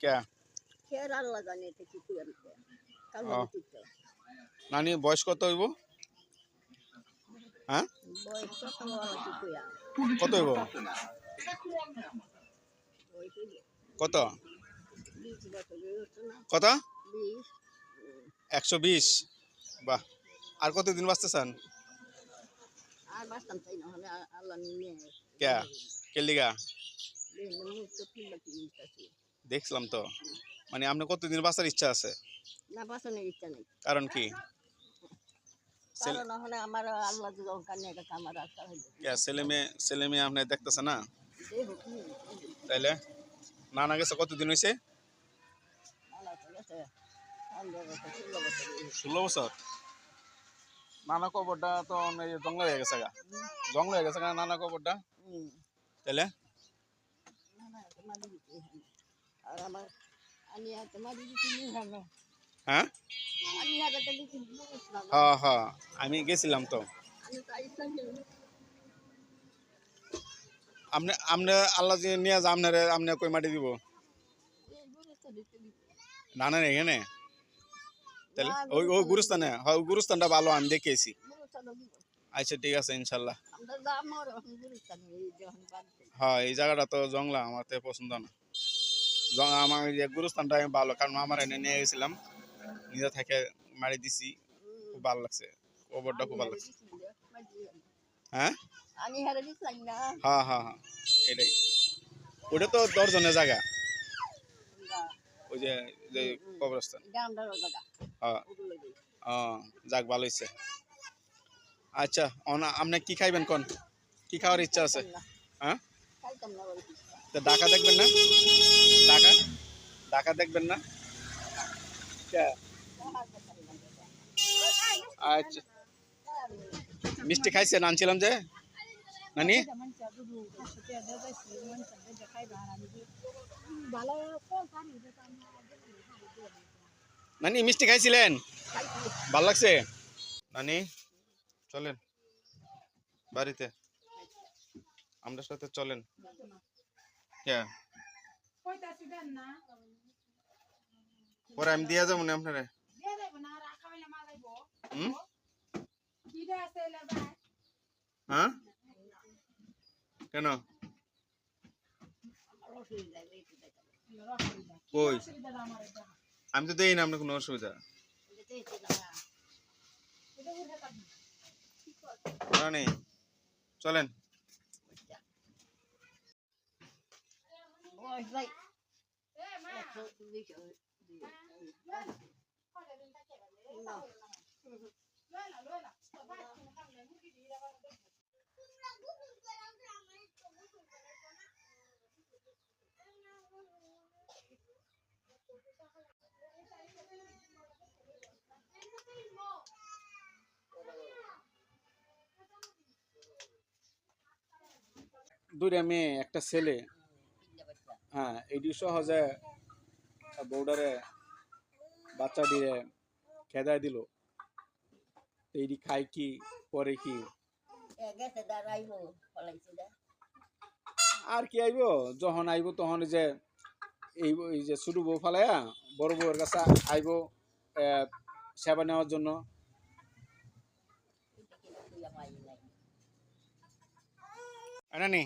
কে? আল্লাহ জানে এটা কি কাল। নানি বয়স কত হইব? হ্যাঁ? বয়স কত কত হইব? কত? কত? একশো বিশ। বাহ। আর কতদিন বাঁচতে চান কে? কেলিগা মুখ তো কিনবা কি নিতেছি দেখছিলাম তো। মানে আপনি কতদিন বাঁচার ইচ্ছা আছে? না বাঁচানোর ইচ্ছা নেই। কারণ কি? ছেলে- কারণ না হলে আমার আল্লাহ যে দরকার নেই এটা আমার রাস্তা হইল কে ছেলে মেয়ে ছেলে মেয়ে আপনি দেখতেছে না? দেহ কি? তাইলে? নানা গেছে কতদিন হয়েছে আল্লাহ তো গেছে পনেরো বছর ষোলো বছর হইছে। ষোলো বছর? নানা কবরটা তো অনেক জঙ্গল হয়ে গেছে গা। জঙ্গল হয়ে গেছে গা নানা কবরটা? হুম। তাইলে? আর আমার আমি হাতে মারি দিতে নিয়ে হ্যাঁ? হ্যাঁ হ্যাঁ আমি গেছিলাম তো। না। আপনি আপনি আল্লাহ নিয়ে যা আপনারে আপনি কই মাটি দিব? দিতে। নানা এখানে। তাহলে ওই ওই গুরুস্থানে হ্যাঁ ওই গুরুস্থানটা ভালো আমি দেখেছি আচ্ছা ঠিক আছে ইনশাল্লাহ। হ্যাঁ এই জায়গাটা তো জংলা আমার তো পছন্দ না। আমার যে গুরুস্থানটা আমি ভালো, কারণ আমার এনে নিয়ে গেছিলাম। নিজে থেকে মারি দিছি। খুব ভালো লাগছে। কবরটা খুব ভালো লাগছে। হ্যাঁ? হ্যাঁ হ্যাঁ হ্যাঁ। এটাই। ওটা তো দর্জনের জায়গা। ওই যে যে কবরস্থান। হ্যাঁ। ও যাক, ভালো হয়েছে আচ্ছা আপনি কি খাইবেন কোন? কি খাওয়ার ইচ্ছা আছে? হ্যাঁ? তো ঢাকা দেখবেন না? ডাকা ডাকা দেখবেন না? আচ্ছা। মিষ্টি খাইছেন, আনছিলাম যে। নানি? নানি, মিষ্টি খাইছিলেন? ভালো লাগছে? নানি, চলেন। বাড়িতে। আমাদের সাথে চলেন। পরে আমি দিয়ে যাব না আপনারে? হুম? হ্যাঁ? কেন? কই? আমি তো দেই না আপনার কোনো অসুবিধা। না। নেই চলেন দুইটা মেয়ে একটা ছেলে। হ্যাঁ এটি সহজে বৌডারে বাচ্চা দিয়ে খেদায় দিল। এইটি খাই কি পরে কি? আর কি আইব? যখন আইব তখন এই যে এই যে ছোট বউ ফালাইয়া বড় বউয়ের কাছে আইব আহ, সেবা নেওয়ার জন্য। আনানি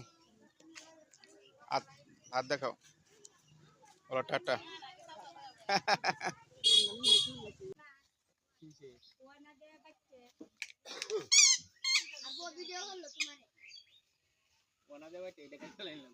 হাত দেখাও। বলো টাটা। ওনা দেওয়া এটা কেন লাগবে